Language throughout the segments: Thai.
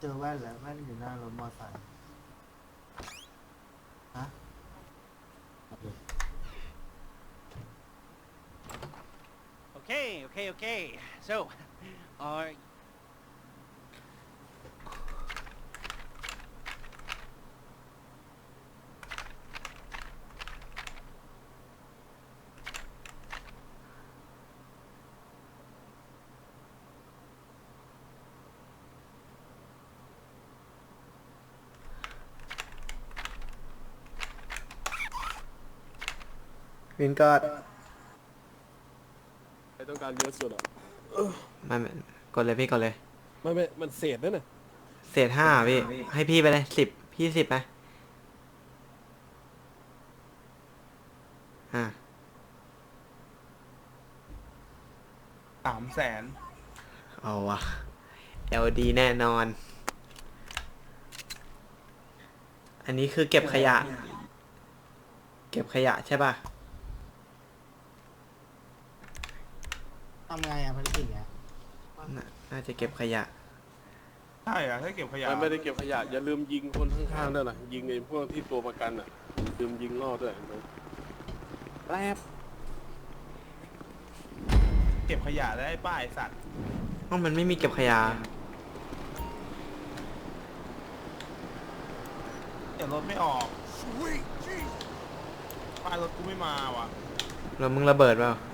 เจอแว่นแล้วแว่นอยู่หน้ารถมอเตอร์ไซค์ฮะโอเคโอเค โอเค So, are วินกอดใครต้องการเยอะสุดอะมันกดเลยพี่กดเลย ไม่ไม่มันเศษนั่นน่ะเศษห้าพี่ ให้พี่ไปเลยสิบพี่สิบไปอ่าสามแสนเอาวะ LD แน่นอน อันนี้คือเก็บขยะ เก็บขยะใช่ป่ะ ทำ ไงอะภารกิจเนี้ยน่าน่าจะเก็บขยะ ใช่อะถ้าเก็บขยะมันไม่ได้เก็บขยะอย่าลืมยิงคนข้างๆด้วยนะยิงไอ้พวกที่ตัวประกันอะลืมยิงล่อด้วยเห็นไหมแป๊บเก็บขยะได้ป้ายสัตว์เพราะมันไม่มีเก็บขยะแต่รถไม่ออกป้ายรถกูไม่มาว่ะ แล้วมึงระเบิดเปล่า All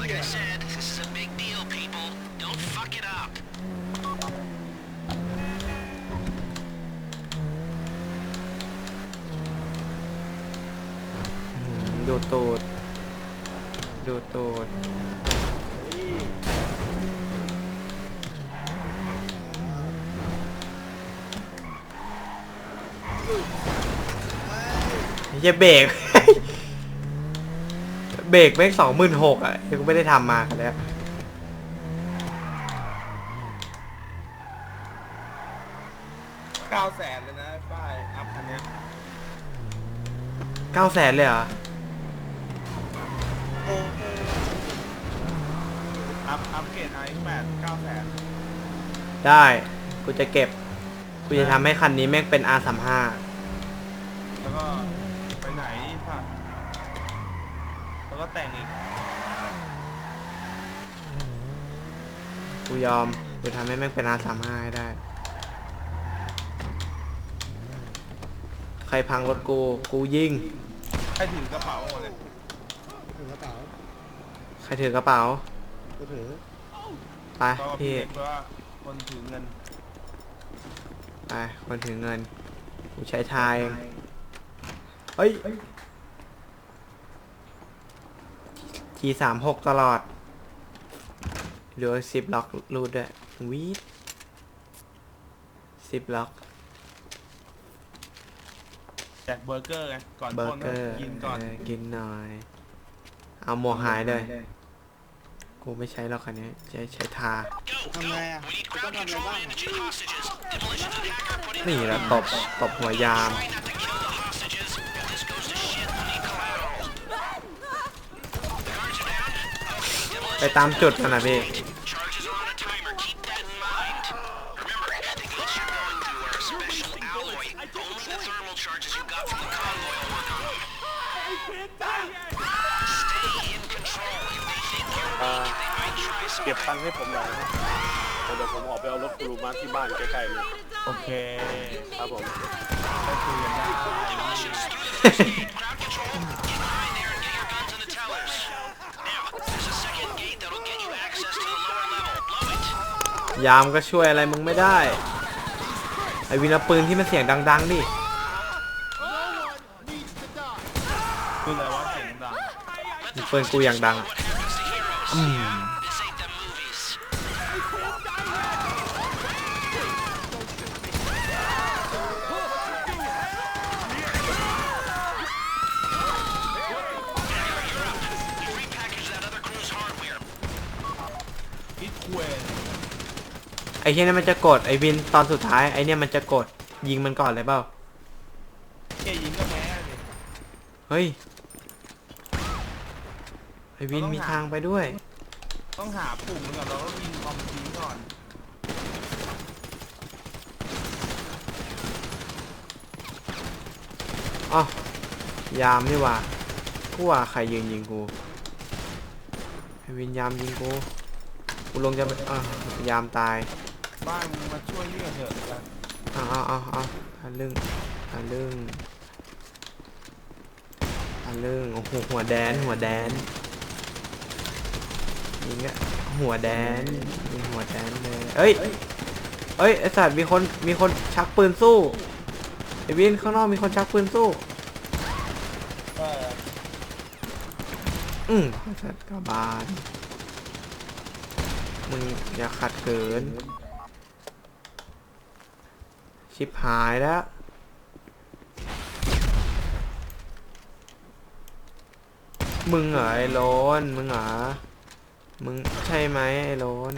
Like I said, this is a big deal, people. Don't fuck it up. อืมดูตูด ดูตูด อย่าเบรก เบรกแม่งสองหมื่นหกอะยังไม่ได้ทำมากันแล้วเก้าแสนเลยนะป้ายอัพคันเนี้ยเก้าแสนเลยเหรออัพอัพเกรดไอแปดเก้าแสนได้ กูจะเก็บ กูจะทำให้คันนี้แม่งเป็น R35 แล้วก็ไปไหนสัตว์แล้ว ก็แต่งอีกกูยอมกูทำให้แม่งเป็น R35 ให้ได้ ใครพังรถกู กูยิงให้ถือกระเป๋าหมดเลยถือกระเป๋าใครถือกระเป๋ากูถือไปก็พี่เรียกว่าคนถือเงินไปคนถือเงิน กูใช้ทายเองเฮ้ย ทีสามหกตลอดเหลือสิบล็อกรูดด้วยวีดสิบล็อก แจกเบอร์เกอร์ไงก่อนเบอปล้ร์นเกอร์กินก่อน เออกินหน่อย เอาหมวกหายเลย กูไม่ใช้หรอกคันนี้ใช้ใช้ทา Go, Come go. there. We need Come crowd on, control Levan. and indigent hostages. Demolitions and hacker put in นี่ the แหละตบตบหัวยาม control. If they think you're weak, they might try some เก็บตังค์ให้ผมหน่อยนะเดี๋ยวผมออกไปเอารถกูรูมาที่บ้านใกล้ๆเลยโอเค ครับผมก็คุยกันได้ ยามก็ช่วยอะไรมึงไม่ได้ ไอวินาปืนที่มันเสียงดัง ๆ ดิคืออะไรวะเสียงดังปืนกูอย่างดังอะ เหี้ยนี่มันจะกดไอ้วินตอนสุดท้ายไอ้เนี่ยมันจะกดยิงมันก่อนเลยเปล่าแค่ยิงก็แพ้เลยเฮ้ยไอ้วินมีทางไปด้วย ต้องหาปุ่มมันก่อนเราต้องยิงคอมทิ้งก่อนอ๋อยามนี่หว่ากูว่าใครยืนยิงกูไอ้วินยามยิงกูกูลงจะไปอะยามตาย บ้านมึงมาช่วยเรียกเถอะกันเอาเอาเอาเอาทะลึ่งทะลึ่งทะลึ่งโอ้โหหัวแดนหัวแดนยิงอะหัวแดนยิงหัวแดนเลยเอ้ยเอ้ยไอสัตว์มีคนมีคนชักปืนสู้ไอวินข้างนอกมีคนชักปืนสู้อออืมไอ้สัตว์กบานมึงอย่าขัดเกิน ชิบหายแล้ว มึงเหรอไอ้โลนมึงเหรอมึงใช่ไหมไอ้โลน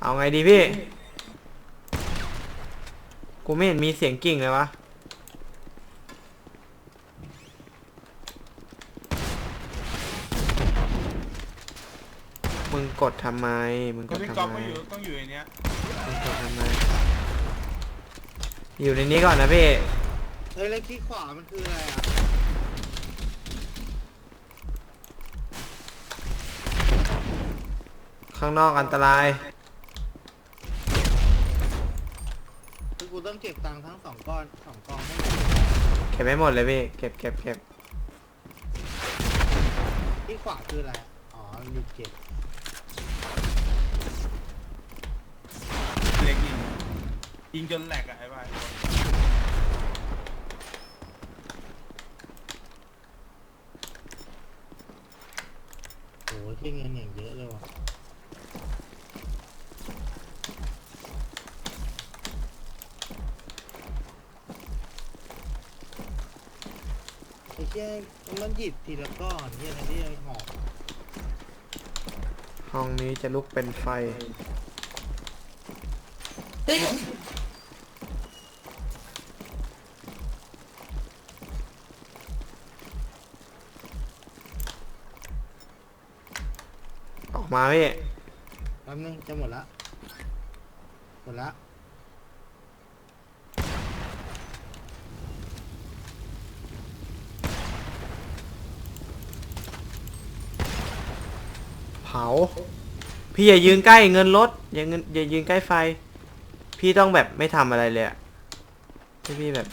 เอาไงดีพี่ กูไม่เห็นมีเสียงกิ่งเลยวะมึงกดทำไม มึงกก็ดพี่ทำก๊อฟไมก็อยู่ต้องอยู่ในเนี้ยมึงกดทำไม อยู่ในนี้ก่อนนะพี่ เฮ้ยแล้วที่ขวามันคืออะไรอะข้างนอกอันตราย คือกูต้องเก็บตังค์ทั้งสองก้อนสองกองให้หมดเก็บไม่หมดเลยพี่ เก็บเก็บเก็บที่ขวาคืออะไรอ๋อหยุดเก็บ เล็กยิง ยิงจนแหลกอะไอ้บ้านโอ้ยที่เงินอย่างเยอะเลยว่ะไอ้เจ้มันหยิบทีละก้อนเหียอะไรที่ไอ้หอบห้องนี้จะลุกเป็นไฟออก มาพี่แป๊บนึงจะหมดละ หมดละ เผา พี่อย่ายืนใกล้เงินรถอย่าเงินอย่ายืนใกล้ไฟ พี่ต้องแบบไม่ทำอะไรเลยอะให้พี่แบบ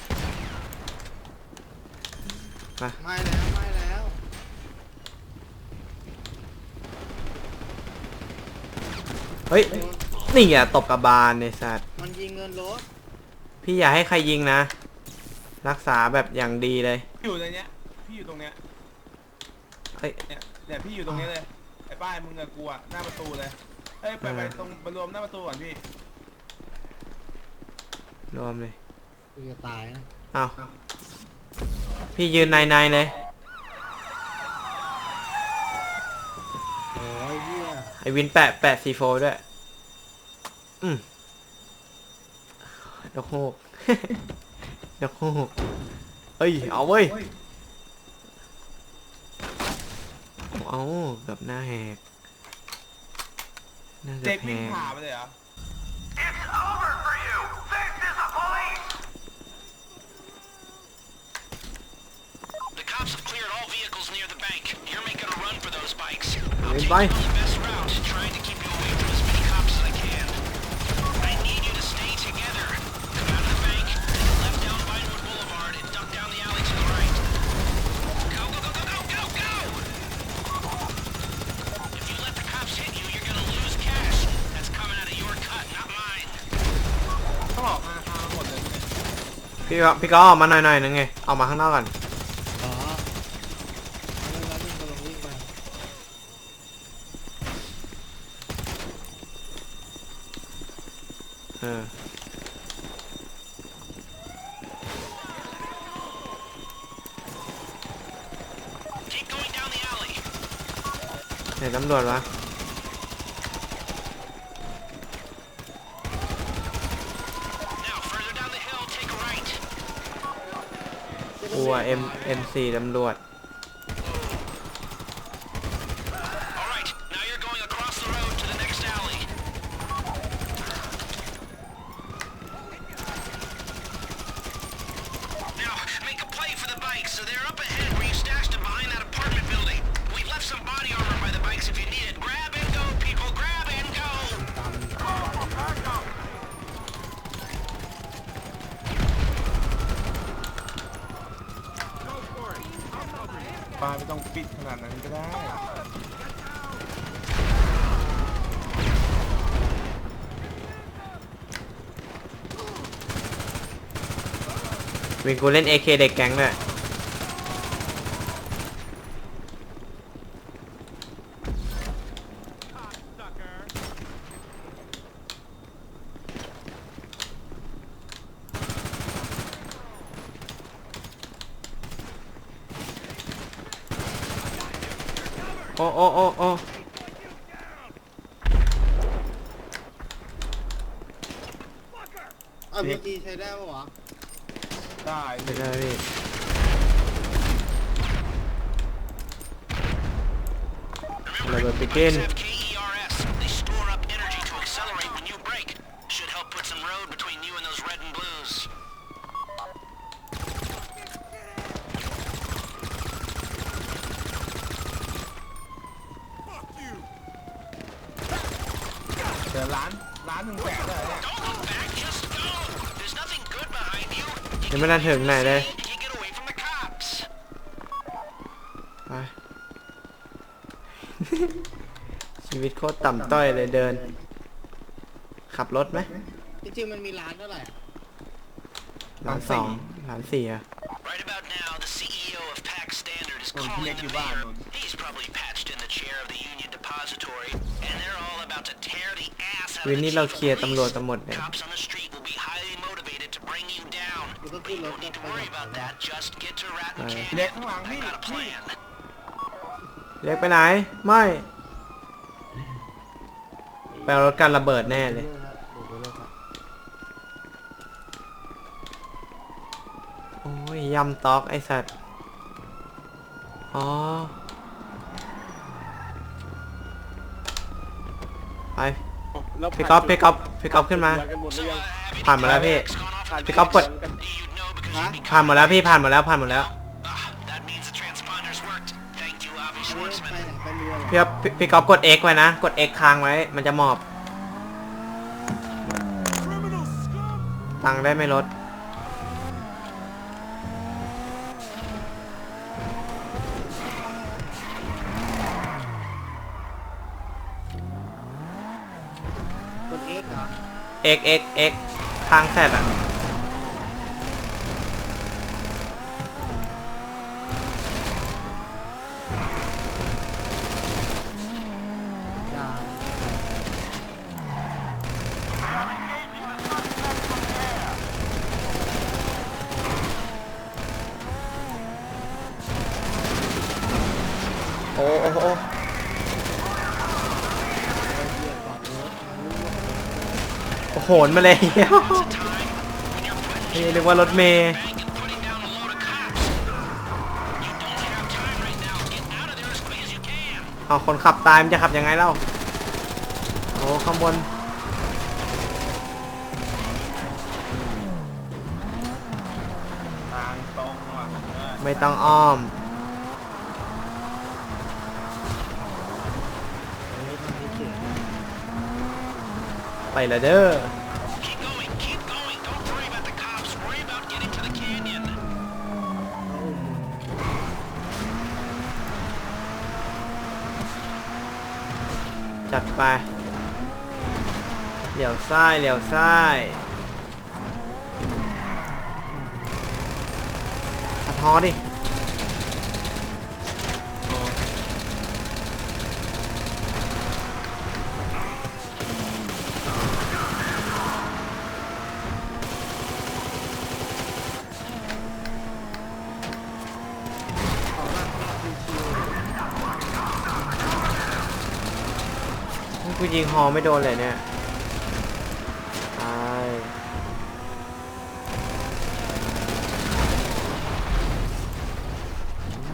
ไม่แล้วไม่แล้ว เฮ้ย นี่อะตบกระบาลในสัตว์ มันยิงเงินรถพี่อย่าให้ใครยิงนะ รักษาแบบอย่างดีเลยอยู่ในเนี้ย พี่อยู่ตรงเนี้ย เฮ้ย เนี่ยเนี่ยพี่อยู่ตรงเนี้ยเลย ไอ้ป้ายมึงกับกูอะหน้าประตูเลย เอ้ยไปไปเออตรงไปรวมหน้าประตูก่อนพี่ รวมเลยกูจะตายนะเอาพี่ยืนในในๆเลย โอ้ยเหี้ยไอวินแปะแปะซีโฟด้วย อืมนกฮูกนกฮูกเอ้ย เอาเว้ย เอาเกับหน้าแหกหน้าเกืเด็อกบแหวิ่งกผ่าไปเลยเหรอ The cops have cleared all vehicles near the bank. You're making a run for those bikes. Hey, I'll take bye. you on the best พี่ก็พี่ก็ออกมาหน่อยหน่อยนึงไงออกมาข้างนอกก่อนอ๋อแล้วมึงกำลังวิ่งไปเออ Keep going down the alley. ไหนตำรวจวะ กูอะ M MC ตำรวจ ป้าไม่ต้องปิดขนาดนั้นก็ได้ วินกูเล่น AK เด็กแก๊งเลย โอ้โอ้โอ้โอ้อะเมื่อกี้ใช้ได้ปะวะได้ไม่ได้พี่ระเบิด Remember, begin. bikes have KERS. ยังไม่ได้ถึงไหนเลย You get away from the cops. ไป ชีวิตโคตรต่ำต้อยเลยเดิน ขับรถไหมจริงๆมันมีร้านเท่าไหร่หลานสองหลานสี่อะ Right about now, the CEO of PAC Standard is Oh, calling connect the your bar, mayor. man. He's probably patched in the chair of the Union Depository, and they're all about to tear the ass out วิ of น the นี่เรา chief เคลียร์ of ตำรวจ police. ทั้งหมดเนี่ย Cops on the street down. You don't But you feel don't like need to that worry by about that. Just get to Ratton Right. Canyon. เด็กข้างหลัง I've นี่ got a นี่ plan. เรียกไปไหน ไม่ ไปเอารถกันระเบิดแน่เลย โอ้ยยำตอกไอสัตว์ อ๋อ ไปแล้วพี่ก๊อฟพี่ก๊อฟพี่ก๊อฟขึ้นมากันหมดหรือยัง have any ผ่านมาแล้วพี่ bikes gone off พี่ก๊อฟกด You'd know because you'd be ผ่านหมดแล้วพี่ผ่านหมดแล้วผ่านหมดแล้ว Ah, that means the transponders worked. Thank you, Avi อันนี้ไป Schwartzman. ไหนไปเรือเหรอพี่ก๊อฟพี่พี่ก๊อฟกด X ไว้นะกด X ค้างไว้ มันจะหมอบตังค์ได้ไม่ลดกด X เหรอ X X X ค้างแซดอะ ได้ โอ้โอ้โอ้ เรือก่อนรถ โหนมาเลยนี่เรียกว่ารถเมย์เอาคนขับตายมันจะขับยังไงเล่าโอ้ข้างบนไม่ต้องอ้อม อันนี้ทำที่เขียน ไปละเด้อจัดไปเหลียวซ้ายเหลียวซ้ายพอดิ ยิงฮอไม่โดนเลยเนี่ยตาย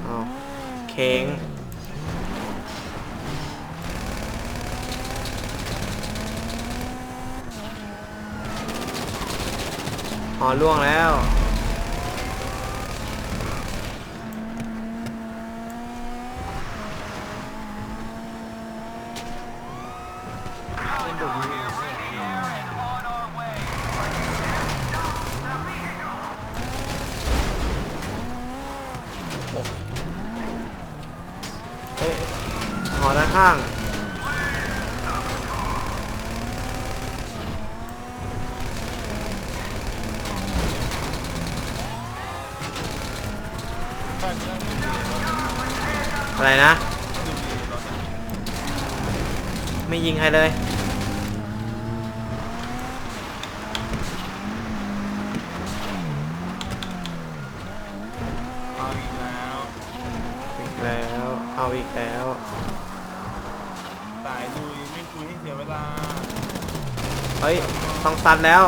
เอาคงฮอล่วงแล้ว เฮ้ยหอด้านข้างอะไรนะ ไม่ยิงใครเลย เอาอีกแล้ว อีกแล้ว เอาอีกแล้ว สายลุยไม่คุยให้เสียเวลา เฮ้ยต้องซันแล้ว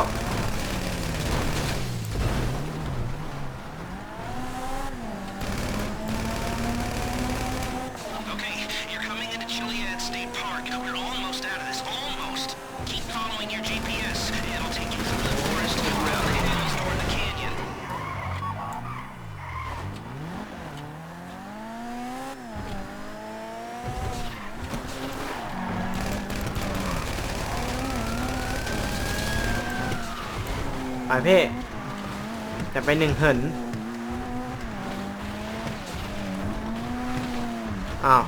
หนึ่งเหินอ้าว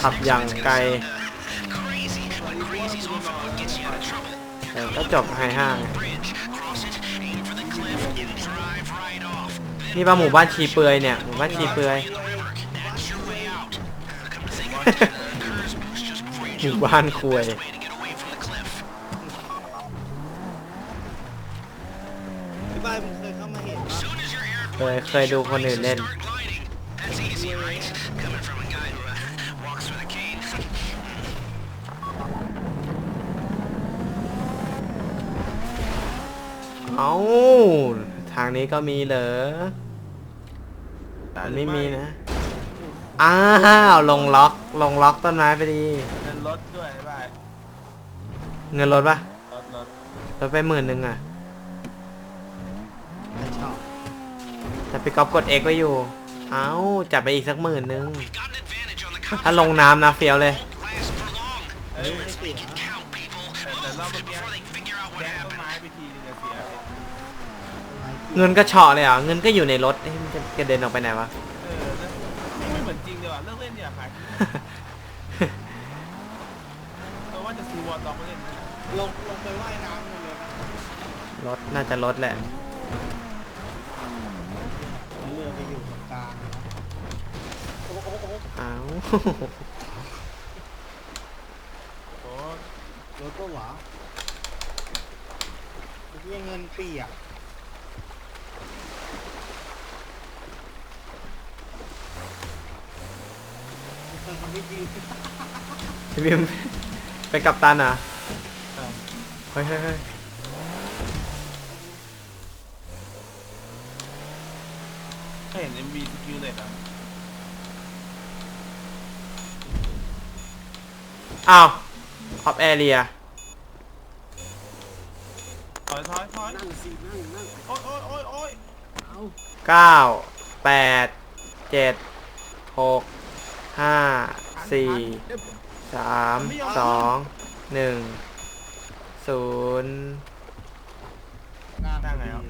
ขับอย่างไกล ก็จบไฮห้าง Bridge, cross it, aim for the cliff, and drive right off. Then นี่ป่ะหมู่บ้านชีเปลือยเนี่ย หมู่บ้านชีเปลือย in the river. That's your way out. Uh, come to think of it, uh, Curse boost just before you หมู่ jump บ้าน would be ค the วย best way to get away from the cliff. พี่บายมึงเคยเข้ามาเห็นปะ Soon as you're เคย airborne, เคยดูคนอื่นเล่น เอาทางนี้ก็มีเหรอมันไม่มีนะ อ้าวลงล็อก ลงล็อกต้นไม้ไปดีเป็นรถด้วยไปเงินลดปะรถรถลดไปหมื่นหนึ่งอะไม่ชอบแต่พี่ก๊อฟกด X ไว้อยู่ เอ้าจับไปอีกสักหมื่นหนึ่ง We've got an advantage on the ถ้าลงน้ำนะเฟี้ยวเลย won't last for long. เอ้ย เงินก็เฉาะเลยเหรอะเงินก็อยู่ในรถเอ๊ะมันจะกระเด็นออกไปไหนวะ เออแล้วไม่เหมือนจริงเลยว่ะเลิกเล่นเนี่ยขายเพราะว่าจะซื้อวอลต็อกมาเล่นนะลงลงไปว่ายน้ำกันเลยนะรถน่าจะรถแหละ เรือไปอยู่ตรงกลางนะโอ้โหโอ้โหเอ้าโอ้รถก็หวาเมื่อกี้เงินเปียกเออทำไม่ดี พี่บิมเป็นกัปตันเหรอะเฮ้ยเฮ้ยเฮ้ยเคยเห็น MV สกิลเลตอะอ้าวออฟแอเรียถอยถอยถอยนั่งสินั่งนั่งโอ้ยโอ้ยโอ้ยโอ้ยเก้าแปดเจ็ดหก ห้าสี่สามสองหนึ่งศูนย์หน้านั่งไงดีอะ